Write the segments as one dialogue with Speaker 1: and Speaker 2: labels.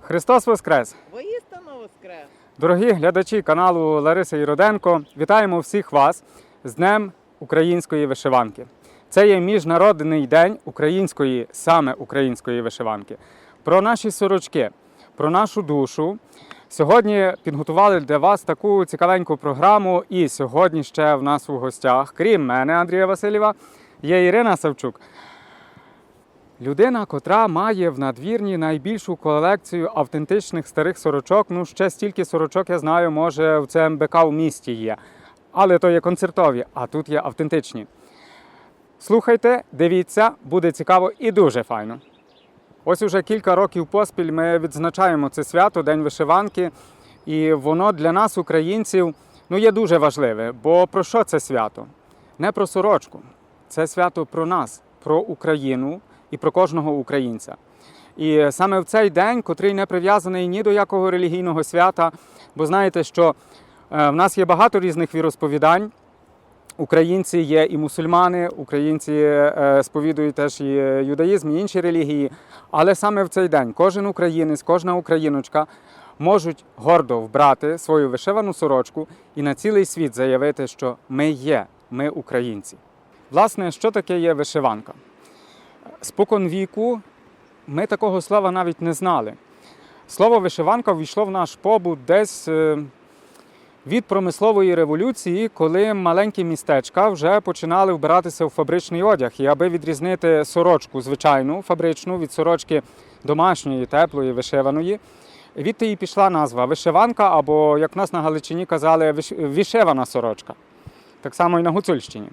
Speaker 1: Христос Воскрес!
Speaker 2: Воістину воскрес!
Speaker 1: Дорогі глядачі каналу Лариса Іроденко, вітаємо всіх вас з Днем української вишиванки. Це є міжнародний день української, саме української вишиванки. Про наші сорочки, про нашу душу. Сьогодні підготували для вас таку цікавеньку програму. І сьогодні ще в нас у гостях, крім мене, Андрія Васильєва, є Ірина Савчук. Людина, котра має в надвірні найбільшу колекцію автентичних старих сорочок. Ну, ще стільки сорочок, я знаю, може в ЦМБК в місті є. Але то є концертові, а тут є автентичні. Слухайте, дивіться, буде цікаво і дуже файно. Ось уже кілька років поспіль ми відзначаємо це свято, День вишиванки, і воно для нас, українців, ну, є дуже важливе. Бо про що це свято? Не про сорочку. Це свято про нас, про Україну і про кожного українця. І саме в цей день, котрий не прив'язаний ні до якого релігійного свята, бо знаєте, що е, в нас є багато різних віросповідань. Українці є і мусульмани, українці е, сповідують теж і юдаїзм, і інші релігії. Але саме в цей день кожен українець, кожна україночка можуть гордо вбрати свою вишивану сорочку і на цілий світ заявити, що ми є, ми українці. Власне, що таке є вишиванка? Спокон віку ми такого слова навіть не знали. Слово вишиванка ввійшло в наш побут десь е, від промислової революції, коли маленькі містечка вже починали вбиратися в фабричний одяг. І аби відрізнити сорочку звичайну фабричну від сорочки домашньої, теплої, вишиваної, відти і пішла назва вишиванка, або, як в нас на Галичині казали, вишивана сорочка. Так само і на Гуцульщині.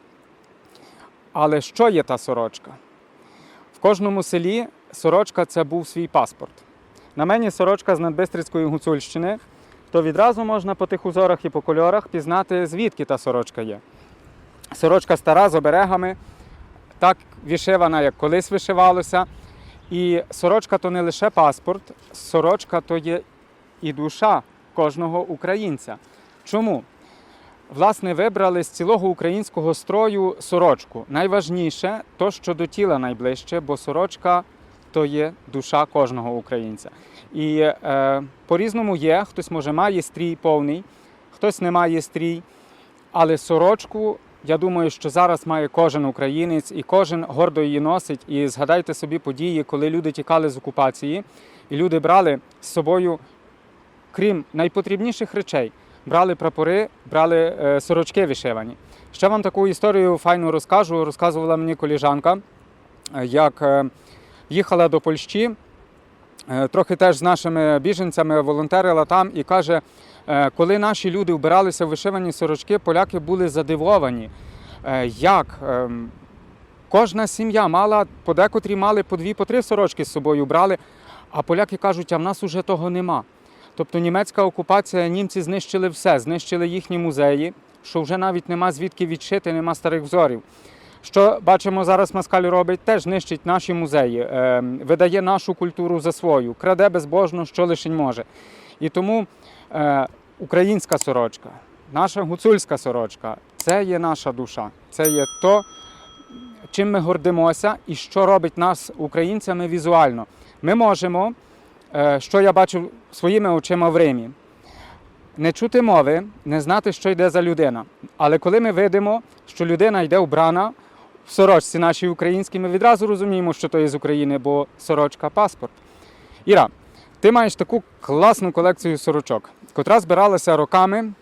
Speaker 1: Але що є та сорочка? В кожному селі сорочка це був свій паспорт. На мені сорочка з Надбистрицької Гуцульщини, то відразу можна по тих узорах і по кольорах пізнати, звідки та сорочка є. Сорочка стара з оберегами, так вишивана, як колись вишивалося. І сорочка то не лише паспорт, сорочка то є і душа кожного українця. Чому? Власне, вибрали з цілого українського строю сорочку. Найважніше то, що до тіла найближче, бо сорочка то є душа кожного українця. І е, по-різному є, хтось може має стрій повний, хтось не має стрій. Але сорочку, я думаю, що зараз має кожен українець і кожен гордо її носить. І згадайте собі події, коли люди тікали з окупації, і люди брали з собою, крім найпотрібніших речей, брали прапори, брали е, сорочки вишивані. Ще вам таку історію файну розкажу. Розказувала мені коліжанка, е, як е, їхала до Польщі, трохи теж з нашими біженцями волонтерила там і каже, коли наші люди вбиралися в вишивані сорочки, поляки були задивовані. Як ем, кожна сім'я мала, подекотрі мали по дві, по три сорочки з собою брали, а поляки кажуть, а в нас уже того нема. Тобто німецька окупація, німці знищили все, знищили їхні музеї, що вже навіть нема звідки відшити, нема старих взорів. Що бачимо зараз Москаль робить, теж нищить наші музеї, е, видає нашу культуру за свою, краде безбожно, що лишень може. І тому е, українська сорочка, наша гуцульська сорочка це є наша душа, це є то, чим ми гордимося і що робить нас українцями візуально. Ми можемо, що я бачу своїми очима в Римі, не чути мови, не знати, що йде за людина. Але коли ми видимо, що людина йде вбрана в сорочці нашій українській, ми відразу розуміємо, що то є з України, бо сорочка паспорт. Іра, ти маєш таку класну колекцію сорочок, котра збиралася роками.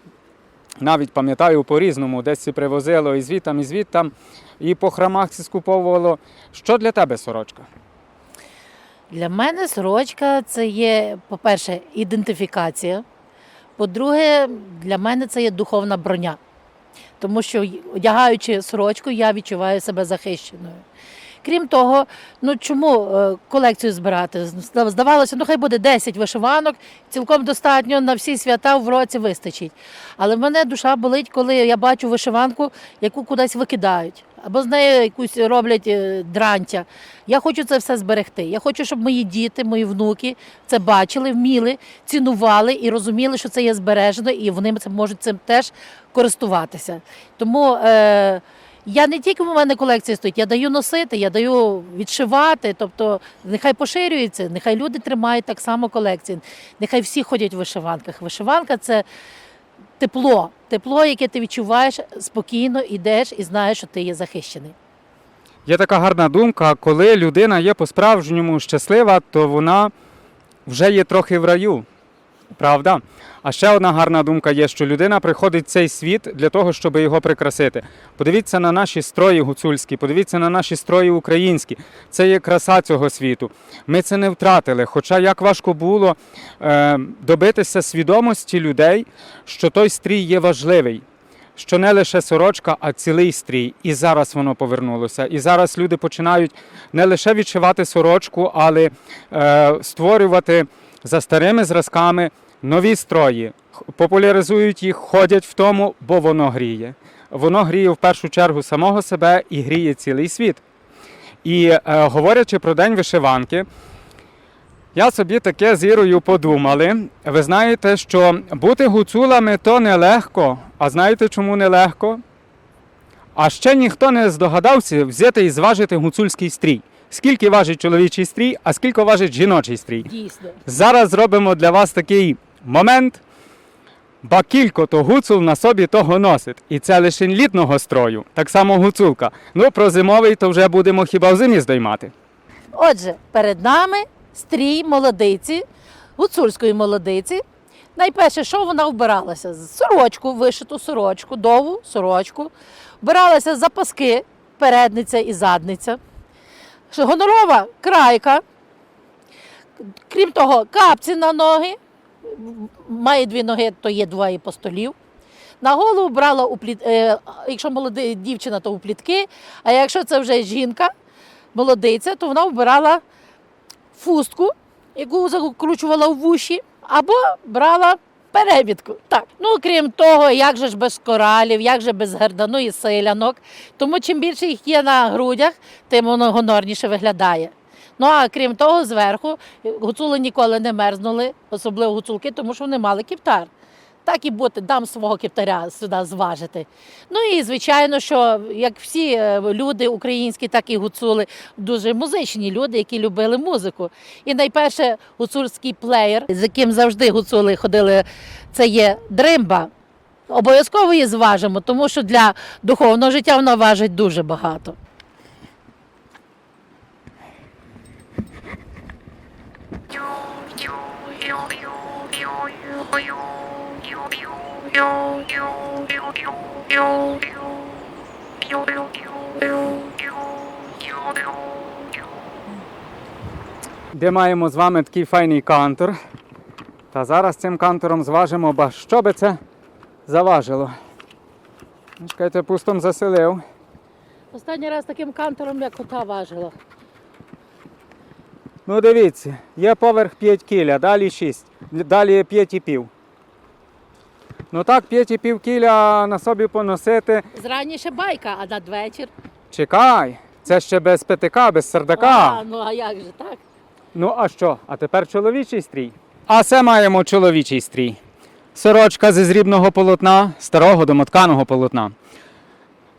Speaker 1: Навіть пам'ятаю по-різному, десь привозило і звідтам, і звідтам, і по храмах ці скуповувало. Що для тебе сорочка?
Speaker 3: Для мене сорочка це є, по-перше, ідентифікація. По-друге, для мене це є духовна броня. Тому що, одягаючи сорочку, я відчуваю себе захищеною. Крім того, ну чому е, колекцію збирати? Здавалося, ну хай буде 10 вишиванок, цілком достатньо на всі свята в році вистачить. Але в мене душа болить, коли я бачу вишиванку, яку кудись викидають, або з нею якусь роблять е, дрантя. Я хочу це все зберегти. Я хочу, щоб мої діти, мої внуки це бачили, вміли, цінували і розуміли, що це є збережено, і вони можуть цим теж користуватися. Тому е, Я не тільки в мене колекція стоїть, я даю носити, я даю відшивати. Тобто, нехай поширюється, нехай люди тримають так само колекції. Нехай всі ходять в вишиванках. Вишиванка це тепло, тепло, яке ти відчуваєш спокійно, йдеш і знаєш, що ти є захищений.
Speaker 1: Є така гарна думка, коли людина є по-справжньому щаслива, то вона вже є трохи в раю. Правда? А ще одна гарна думка є, що людина приходить в цей світ для того, щоб його прикрасити. Подивіться на наші строї гуцульські, подивіться на наші строї українські. Це є краса цього світу. Ми це не втратили. Хоча як важко було е, добитися свідомості людей, що той стрій є важливий що не лише сорочка, а цілий стрій. І зараз воно повернулося. І зараз люди починають не лише відшивати сорочку, але е, створювати за старими зразками нові строї. Популяризують їх, ходять в тому, бо воно гріє. Воно гріє в першу чергу самого себе і гріє цілий світ. І е, говорячи про День вишиванки, я собі таке з Ірою подумали. Ви знаєте, що бути гуцулами то нелегко. А знаєте, чому нелегко? А ще ніхто не здогадався взяти і зважити гуцульський стрій. Скільки важить чоловічий стрій, а скільки важить жіночий стрій.
Speaker 3: Дійсно.
Speaker 1: Зараз зробимо для вас такий момент. Ба кілько то гуцул на собі того носить. І це лише літного строю. Так само гуцулка. Ну, про зимовий то вже будемо хіба в зимі здоймати.
Speaker 3: Отже, перед нами стрій молодиці, гуцульської молодиці. Найперше, що вона вбиралася? Сорочку, вишиту сорочку, довгу сорочку. Вбиралася запаски, передниця і задниця. Гонорова крайка. Крім того, капці на ноги. Має дві ноги, то є двоє постолів. На голову брала у пліт... е, якщо молода дівчина, то у плітки, а якщо це вже жінка, молодиця, то вона вбирала фустку, яку закручувала в вуші, або брала перебідку. Так. Ну, крім того, як же ж без коралів, як же без гердану і селянок. Тому чим більше їх є на грудях, тим воно гонорніше виглядає. Ну а крім того, зверху гуцули ніколи не мерзнули, особливо гуцулки, тому що вони мали кіптар. Так і бути, дам свого кіптаря сюди зважити. Ну і звичайно, що як всі е, люди українські, так і гуцули, дуже музичні люди, які любили музику. І найперше гуцульський плеєр, з яким завжди гуцули ходили, це є дримба. Обов'язково її зважимо, тому що для духовного життя вона важить дуже багато.
Speaker 1: Де маємо з вами такий файний кантор. Та зараз цим кантором зважимо, ба що би це заважило. Ну, Чекайте, пустом заселив.
Speaker 3: Останній раз таким кантором, як кота важила.
Speaker 1: Ну дивіться, є поверх 5 кіля, далі 6, далі 5,5. Ну так, 5,5 кіля на собі поносити.
Speaker 3: Зраніше байка, а надвечір.
Speaker 1: Чекай, це ще без ПТК, без сердака.
Speaker 3: А, ну а як же так?
Speaker 1: Ну а що? А тепер чоловічий стрій. А це маємо чоловічий стрій. Сорочка зі зрібного полотна, старого домотканого полотна.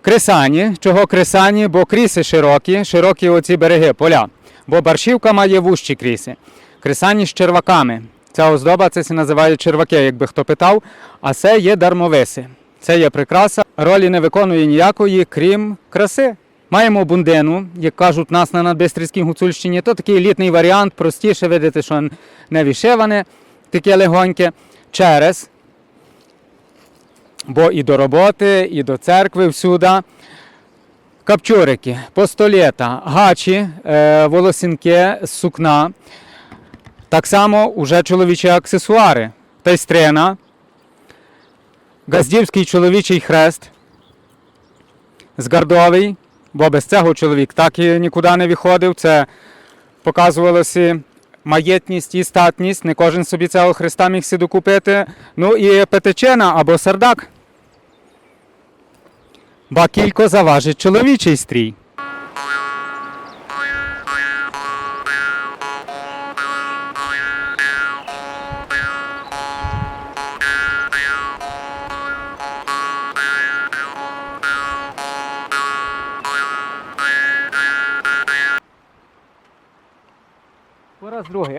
Speaker 1: Крисані. Чого крисані? Бо кріси широкі, широкі оці береги, поля. Бо баршівка має вущі кріси. Крисані з черваками. Ця оздоба це се називають черваки, якби хто питав. А це є дармовиси. Це є прикраса. Ролі не виконує ніякої, крім краси. Маємо бундину, як кажуть нас на Надбистрівській Гуцульщині. То такий літній варіант, простіше видите, що не вишиване, таке легоньке. Через. Бо і до роботи, і до церкви всюди. Капчурики, постолета, гачі, е, волосінки сукна. Так само уже чоловічі аксесуари. Тайстрина, газдівський чоловічий хрест, згардовий, бо без цього чоловік так і нікуди не виходив. Це показувалося маєтність і статність. Не кожен собі цього хреста міг собі докупити. Ну і петечена або сардак. Ба кілько заважить чоловічий стрій.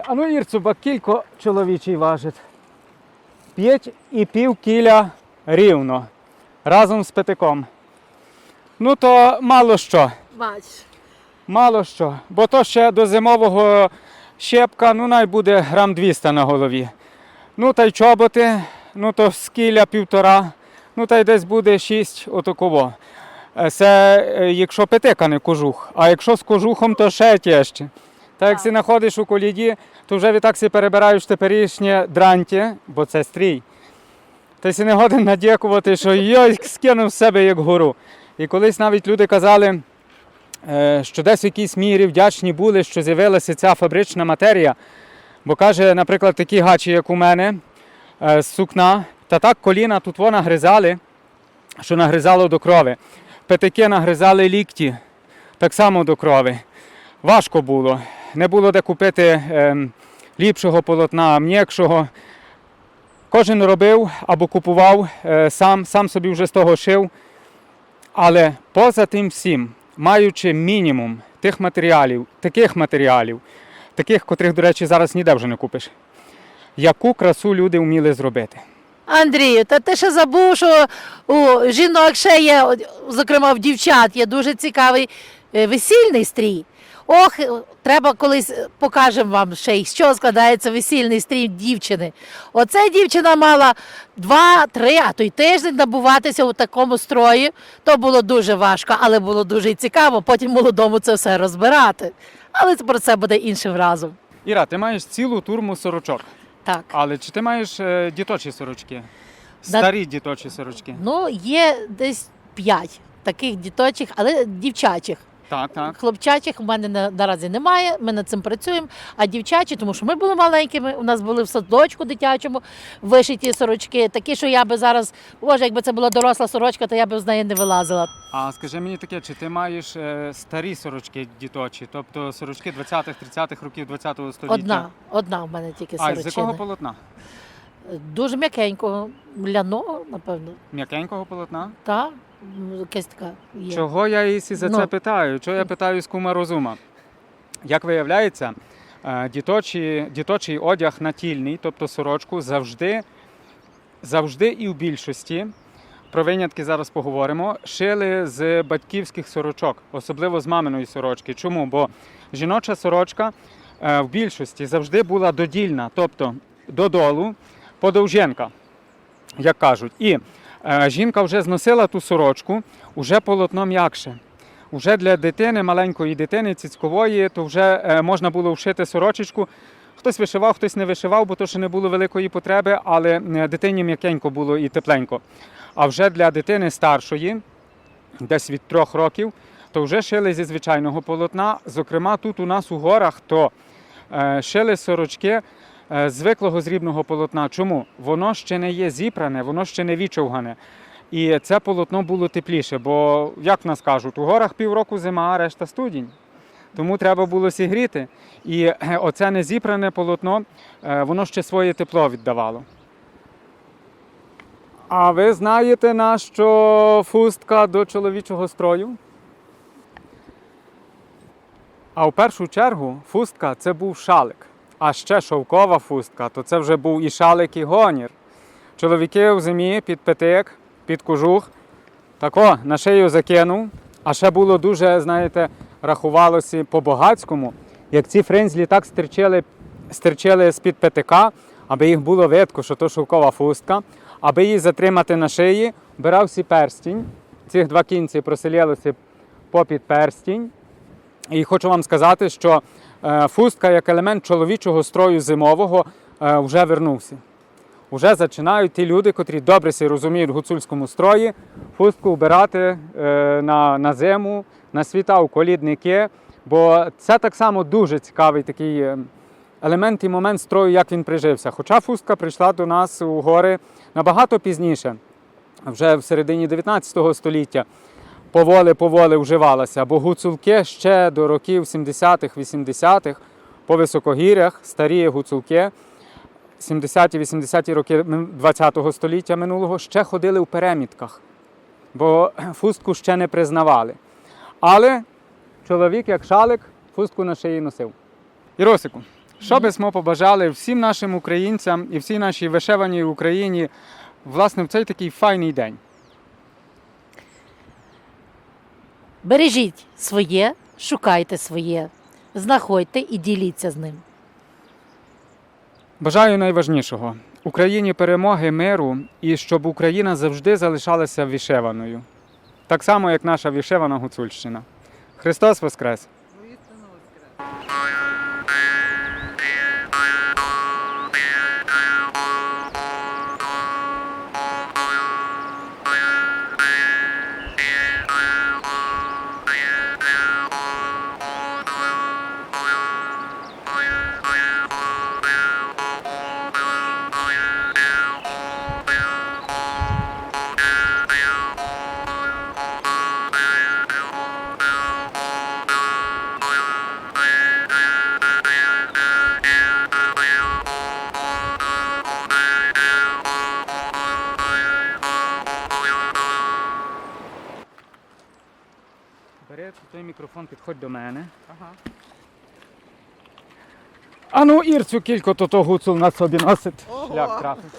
Speaker 1: А ну Ірцуба, кілько чоловічий важить. П'ять і пів кіля рівно. Разом з п'ятиком. Ну то мало що.
Speaker 3: Бач.
Speaker 1: Мало що. Бо то ще до зимового щепка, ну най буде грам 200 на голові. Ну та й чоботи, ну то з кіля півтора, ну та й десь буде 6 отаково. Е, Це е, якщо п'ятика не кожух, а якщо з кожухом, то ще тяжче. Та як си знаходиш у коліді, то вже відтак си перебираєш теперішнє дранті, бо це стрій. Та си не годен надякувати, що йой, скинув себе як гору. І колись навіть люди казали, е, що десь в якійсь мірі вдячні були, що з'явилася ця фабрична матерія. Бо каже, наприклад, такі гачі, як у мене, е, з сукна, та так коліна тут вона гризали, що нагризало до крови. Петики нагризали лікті, так само до крови. Важко було. Не було де купити ем, ліпшого полотна, м'якшого. Кожен робив або купував е, сам, сам собі вже з того шив. Але поза тим всім, маючи мінімум тих матеріалів, таких матеріалів, таких, котрих, до речі, зараз ніде вже не купиш, яку красу люди вміли зробити.
Speaker 3: Андрію, та ти ще забув, що у жінок ще є, зокрема в дівчат, є дуже цікавий е, весільний стрій. Ох, треба колись покажемо вам ще й з чого складається весільний стрій дівчини. Оце дівчина мала два-три, а то й тиждень набуватися у такому строї. То було дуже важко, але було дуже цікаво. Потім молодому це все розбирати. Але про це буде іншим разом.
Speaker 1: Іра, ти маєш цілу турму сорочок.
Speaker 3: Так.
Speaker 1: Але чи ти маєш е, діточі сорочки? Старі діточі сорочки.
Speaker 3: Ну, є десь п'ять таких діточих, але дівчачих.
Speaker 1: Так, так.
Speaker 3: Хлопчачих у мене на- наразі немає. Ми над цим працюємо. А дівчачі, тому що ми були маленькими, у нас були в садочку дитячому вишиті сорочки, такі, що я би зараз, боже, якби це була доросла сорочка, то я би з неї не вилазила.
Speaker 1: А скажи мені таке, чи ти маєш е, старі сорочки діточі, тобто сорочки 20-х, 30-х років 20-го століття?
Speaker 3: Одна, одна в мене тільки
Speaker 1: А з
Speaker 3: сорочина.
Speaker 1: якого полотна?
Speaker 3: Дуже м'якенького, ляного, напевно.
Speaker 1: М'якенького полотна?
Speaker 3: Та м, якась така є.
Speaker 1: Чого я і за
Speaker 3: Ну.
Speaker 1: це питаю? Чого я питаю з кума розума? Як виявляється, е, діточі, діточий одяг натільний, тобто сорочку, завжди, завжди і в більшості, про винятки зараз поговоримо, шили з батьківських сорочок, особливо з маминої сорочки. Чому? Бо жіноча сорочка е, в більшості завжди була додільна, тобто додолу, подовженка, як кажуть. І жінка вже зносила ту сорочку, уже полотно м'якше. Уже для дитини, маленької дитини, цицькової, то вже е, можна було вшити сорочечку. Хтось вишивав, хтось не вишивав, бо то ще не було великої потреби, але е, дитині м'якенько було і тепленько. А вже для дитини старшої, десь від трьох років, то вже шили зі звичайного полотна. Зокрема, тут у нас у горах то е, шили сорочки е, звиклого зрібного полотна. Чому? Воно ще не є зіпране, воно ще не вічовгане. І це полотно було тепліше, бо, як нас кажуть, у горах півроку зима, а решта студінь. Тому треба було сігріти. І е, оце незіпране полотно, е, воно ще своє тепло віддавало. А ви знаєте, на що фустка до чоловічого строю? А в першу чергу фустка це був шалик. А ще шовкова фустка, то це вже був і шалик, і гонір. Чоловіки в зимі під петик, під кожух, тако на шию закинув. А ще було дуже, знаєте, рахувалося по-багацькому, як ці френзлі так стирчили, стирчили з-під петика, аби їх було видко, що то шовкова фустка, аби її затримати на шиї, бирався перстінь. Цих два кінці проселилися попід перстінь. І хочу вам сказати, що фустка як елемент чоловічого строю зимового е, вже вернувся. Уже починають ті люди, котрі добре себе розуміють в гуцульському строї, фустку вбирати е, на, на зиму, на світа у колідники. Бо це так само дуже цікавий такий е, елемент і момент строю, як він прижився. Хоча фустка прийшла до нас у гори набагато пізніше, вже в середині 19 століття поволі-поволі вживалася, бо гуцулки ще до років 70-х, 80-х по високогір'ях, старі гуцулки, 70-ті, 80-ті роки ХХ століття минулого ще ходили в перемітках, бо фустку ще не признавали. Але чоловік, як шалик, фустку на шиї носив. Іросику, Що би ми побажали всім нашим українцям і всій нашій вишиваній Україні, власне, в цей такий файний день?
Speaker 3: Бережіть своє, шукайте своє, знаходьте і діліться з ним.
Speaker 1: Бажаю найважнішого Україні перемоги, миру і щоб Україна завжди залишалася вішеваною, Так само, як наша вішевана Гуцульщина. Христос Воскрес! Мікрофон, підходь до мене.
Speaker 2: Ага.
Speaker 1: Ану, Ірцю кілько то гуцул на собі носить.
Speaker 2: Ого.
Speaker 1: Шлях трафив.